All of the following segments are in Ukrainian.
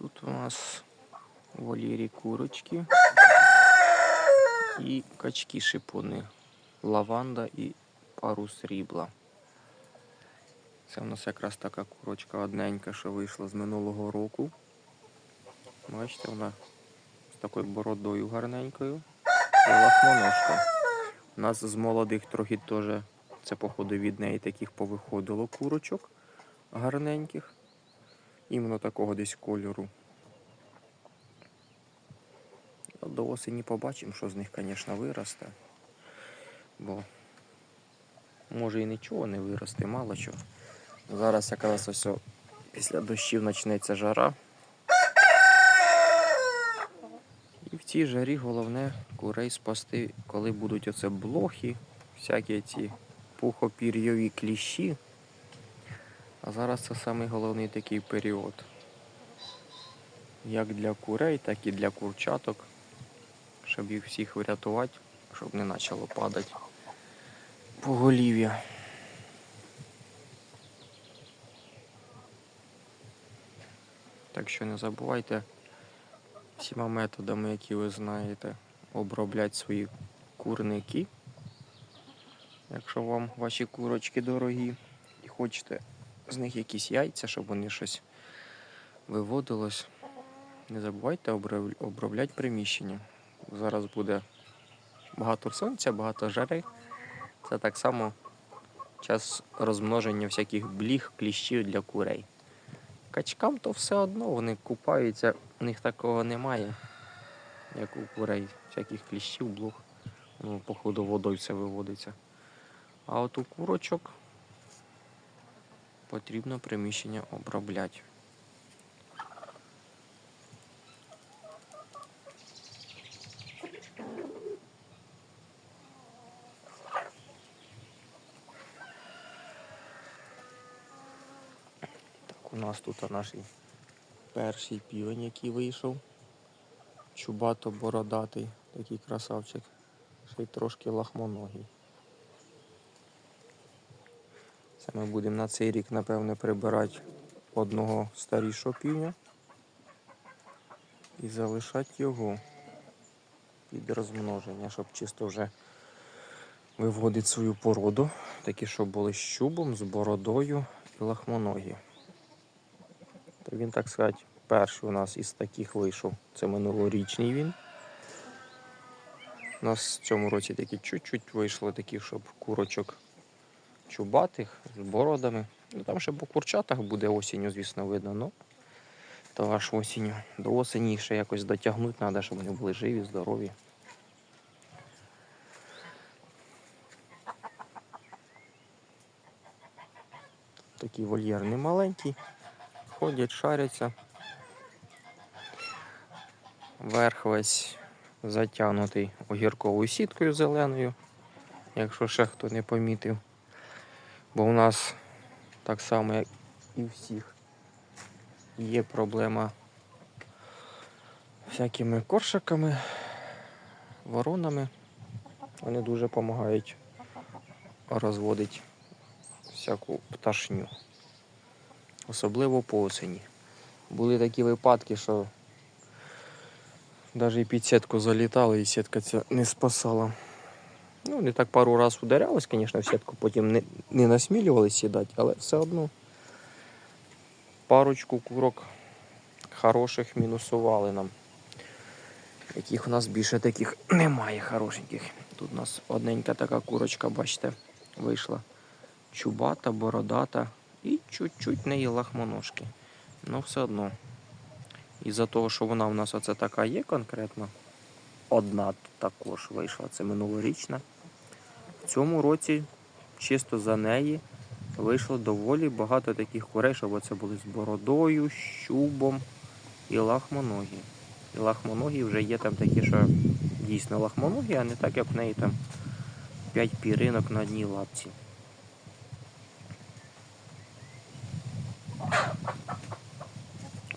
Тут у нас в вольєрі курочки і качки шипуни. Лаванда і пару срібла. Це у нас якраз така курочка одненька, що вийшла з минулого року. Бачите, вона з такою бородою гарненькою. І лахмоножка. У нас з молодих трохи теж, це походу від неї таких повиходило курочок гарненьких. Іменно такого десь кольору. До осені побачимо, що з них, звісно, виросте. Бо може і нічого не виросте, мало чого. Зараз якраз ось після дощів почнеться жара. І в цій жарі головне курей спасти, коли будуть оце блохи, всякі ці пухопір'йові кліщі. А зараз це самий головний такий період. Як для курей, так і для курчаток. Щоб їх всіх врятувати, щоб не почало падати поголів'я. Так що не забувайте всіма методами, які ви знаєте, обробляти свої курники. Якщо вам ваші курочки дорогі і хочете з них якісь яйця, щоб вони щось виводилось, не забувайте обробляти приміщення. Зараз буде багато сонця, багато жари. Це так само час розмноження всяких бліг, кліщів для курей. Качкам то все одно, вони купаються, у них такого немає, як у курей, всяких кліщів, блох. Ну, походу водою все виводиться. А от у курочок потрібно приміщення обробляти. Так, у нас тут наш перший півень, який вийшов. Чубато бородатий, такий красавчик. Ще й трошки лахмоногий. Це ми будемо на цей рік, напевне, прибирати одного старішого півня і залишати його під розмноження, щоб чисто вже виводити свою породу. Такі, щоб були з чубом, з бородою і лахмоногі. То він, так сказати, перший у нас із таких вийшов. Це минулорічний він. У нас в цьому році такі чуть-чуть вийшло, такі, щоб курочок чубатих, з бородами. Ну, там ще по курчатах буде осінню, звісно, видно, ну то аж осінню. До осені ще якось дотягнути треба, щоб вони були живі, здорові. Такий вольєр не маленький. Ходять, шаряться. Верх весь затягнутий огірковою сіткою зеленою, якщо ще хто не помітив. Бо у нас так само, як і всіх, є проблема всякими коршиками, воронами. Вони дуже допомагають розводити всяку пташню. Особливо по осені. Були такі випадки, що навіть під сітку залітали, і сітка ця не спасала. Ну, вони так пару раз ударялись, звісно, в сітку, потім не, не насмілювалися сідати, але все одно парочку курок хороших мінусували нам. Яких у нас більше таких немає хорошеньких. Тут у нас одненька така курочка, бачите, вийшла. Чубата, бородата і чуть-чуть неї лахмоножки. Ну, все одно. Із-за того, що вона у нас оце така є конкретно, одна також вийшла, це минулорічна. В цьому році чисто за неї вийшло доволі багато таких курей, щоб це були з бородою, щубом і лахмоногі. І лахмоногі вже є там такі, що дійсно лахмоногі, а не так, як в неї там 5 піринок на одній лапці.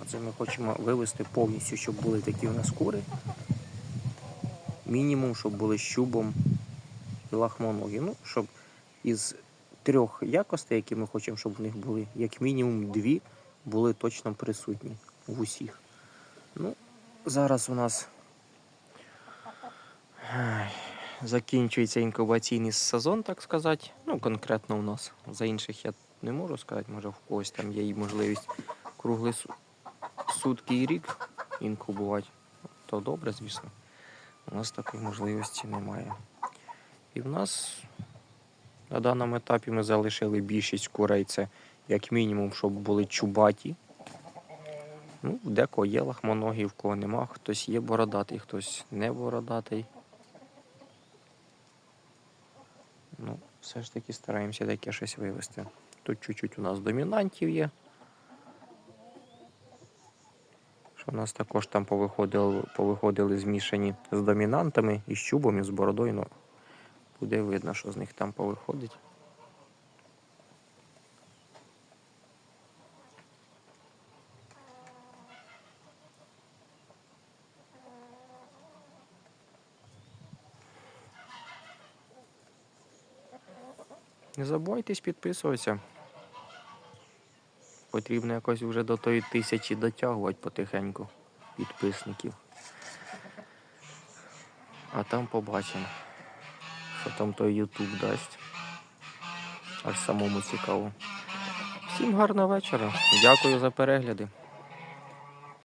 Оце ми хочемо вивести повністю, щоб були такі у нас кури. Мінімум, щоб були щубом і лахмоногі. Ну, щоб із трьох якостей, які ми хочемо, щоб в них були, як мінімум дві були точно присутні в усіх. Ну, зараз у нас закінчується інкубаційний сезон, так сказати. Ну, конкретно у нас. За інших я не можу сказати, може в когось там є і можливість круглий су- сутки і рік інкубувати. То добре, звісно. У нас такої можливості немає. І в нас на даному етапі ми залишили більшість курей. Це як мінімум, щоб були чубаті. Ну, декого є лахмоногі, в кого нема. Хтось є бородатий, хтось не бородатий. Ну, все ж таки стараємося таке щось вивести. Тут чуть-чуть у нас домінантів є. Що у нас також там повиходили, повиходили змішані з домінантами і з чубом, і з бородою. Ну, буде видно, що з них там повиходить. Не забувайтесь підписуватися. Потрібно якось вже до тої тисячі дотягувати потихеньку підписників. А там побачимо, що там той YouTube дасть. Аж самому цікаво. Всім гарного вечора. Дякую за перегляди.